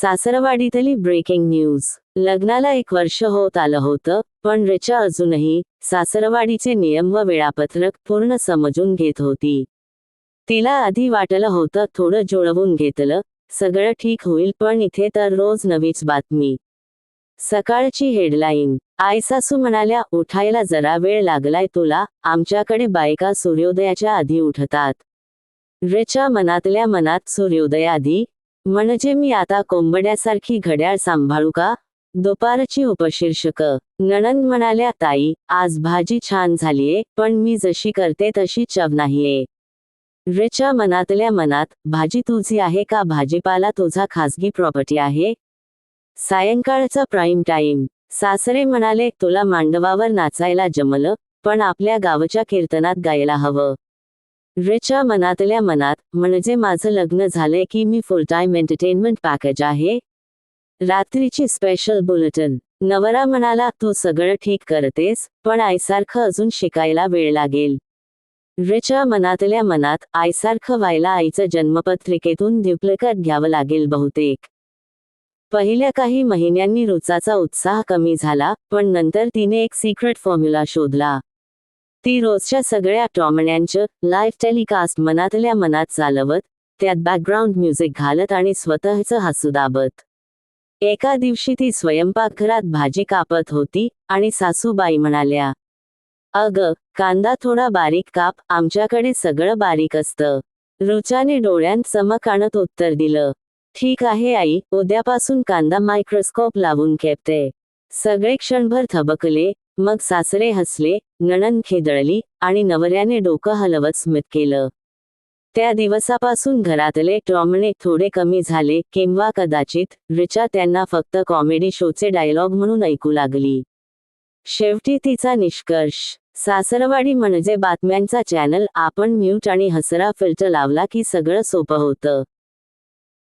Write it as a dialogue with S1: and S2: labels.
S1: सासरवाडीतली breaking news. लग्नाला एक वर्ष होत आलं होतं पण रिचा अजूनही सासरवाडीचे नियम व वेळापत्रक पूर्ण समजून घेत होती. तिला आधी वाटलं होतं थोडं जुळवून घेतलं सगळं ठीक होईल पण इथे तर रोज नवीच बातमी. सकाळची हेडलाईन. आयसासू म्हणाल्या उठायला जरा वेळ लागलाय तुला आमच्याकडे बायका सूर्योदयाच्या आधी उठतात. रिचा मनातल्या मनात सूर्योदयाआधी म्हणजे मी आता कोंबड्यासारखी घड्याळ सांभाळू का? दुपारची उपशीर्षक. नणंद म्हणाल्या ताई आज भाजी छान झालीये पण मी जशी करते तशी चव नाहीये. रिचा मनातल्या मनात भाजी तुझी आहे का? भाजीपाला तुझा खासगी प्रॉपर्टी आहे? सायंकाळचा प्राईम टाईम. सासरे म्हणाले तुला मांडवावर नाचायला जमलं पण आपल्या गावच्या कीर्तनात गायला हवं. रिचा मनातल्या मनात म्हणजे माझं लग्न झालंय की मी फुल टाइम एंटरटेनमेंट पॅकेज आहे? रात्रीची स्पेशल बुलेटिन नवरा म्हणाला तू सगळं ठीक करतेस पण आईसारखं अजून शिकायला वेळ लागेल. रिचा मनातल्या मनात आईसारखं व्हायला आईचं जन्मपत्रिकेतून ड्युप्लिकेट घ्यावं लागेल बहुतेक. पहिल्या काही महिन्यांनी रुचाचा उत्साह कमी झाला पण नंतर तिने एक सिक्रेट फॉर्म्युला शोधला. ती रोजच्या सगळ्या टॉमण्यांचं लाईव्ह टेलिकास्ट मनातल्या मनात चालवत त्यात बॅकग्राऊंड म्युझिक घालत आणि स्वतःचं हसू दाबत. एका दिवशी ती स्वयंपाकघरात भाजी कापत होती आणि सासूबाई म्हणाल्या अग कांदा थोडा बारीक काप आमच्याकडे सगळं बारीक असतं. रुचाने डोळ्यांत चमक आणत उत्तर दिलं ठीक आहे आई उद्यापासून कांदा मायक्रोस्कोप लावून खेपते. सगळे क्षणभर थबकले मग सासरे हसले नणंद खेदळली आणि नवऱ्याने डोकं हलवत स्मित केलं. त्या दिवसापासून घरातले टॉमणे थोडे कमी झाले किंवा कदाचित रिचा त्यांना फक्त कॉमेडी शोचे डायलॉग म्हणून ऐकू लागली. शेवटी तिचा निष्कर्ष सासरवाडी म्हणजे बातम्यांचा चॅनल आपण म्यूट आणि हसरा फिल्टर लावला की सगळं सोपं होतं.